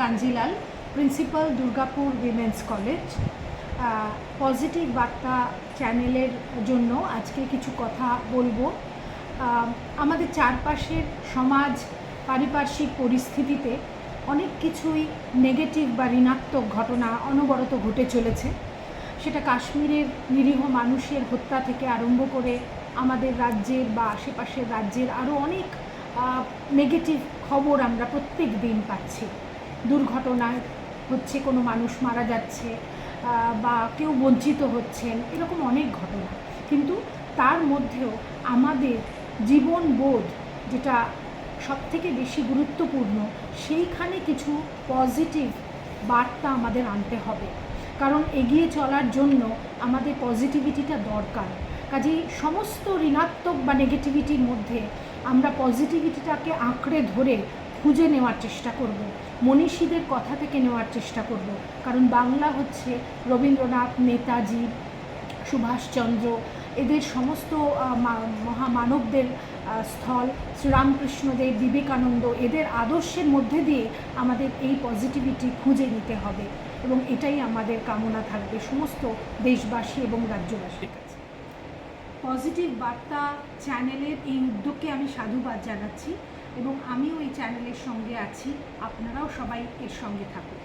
Kanjilal principal Durgapur women's college positive বার্তা চ্যানেলের জন্য আজকে কিছু কথা বলব। আমাদের চারপাশের সমাজ, পারিপার্শ্বিক পরিস্থিতিতে অনেক কিছুই নেগেটিভ বা ঋণাত্মক ঘটনা অনবরত ঘটে চলেছে। সেটা কাশ্মীরের নিরীহ মানুষের হত্যা থেকে আরম্ভ করে আমাদের রাজ্যের বা আশেপাশের রাজ্যের আরও অনেক নেগেটিভ খবর আমরা প্রত্যেক দিন পাচ্ছি। দুর্ঘটনায় হচ্ছে কোনো মানুষ মারা যাচ্ছে বা কেউ বঞ্চিত হচ্ছেন, এরকম অনেক ঘটনা। কিন্তু তার মধ্যেও আমাদের জীবনবোধ যেটা সবথেকে বেশি গুরুত্বপূর্ণ, সেইখানে কিছু পজিটিভ বার্তা আমাদের আনতে হবে। কারণ এগিয়ে চলার জন্য আমাদের পজিটিভিটিটা দরকার। কাজেই সমস্ত ঋণাত্মক বা নেগেটিভিটির মধ্যে আমরা পজিটিভিটিটাকে আঁকড়ে ধরে খুঁজে নেওয়ার চেষ্টা করব। মনীষীদের কথা থেকে নেওয়ার চেষ্টা করব। কারণ বাংলা হচ্ছে রবীন্দ্রনাথ, নেতাজি, সুভাষচন্দ্র, এদের সমস্ত মহামানবদের স্থল শ্রীরামকৃষ্ণদেব বিবেকানন্দ, এদের আদর্শের মধ্যে দিয়ে আমাদের এই পজিটিভিটি খুঁজে নিতে হবে। এবং এটাই আমাদের কামনা থাকবে সমস্ত দেশবাসী এবং রাজ্যবাসীর পজিটিভ বার্তা চ্যানেলের এই উদ্যোগকে আমি সাধুবাদ জানাচ্ছি এবং আমিও এই চ্যানেলের সঙ্গে আছি। আপনারাও সবাই এর সঙ্গে থাকুন।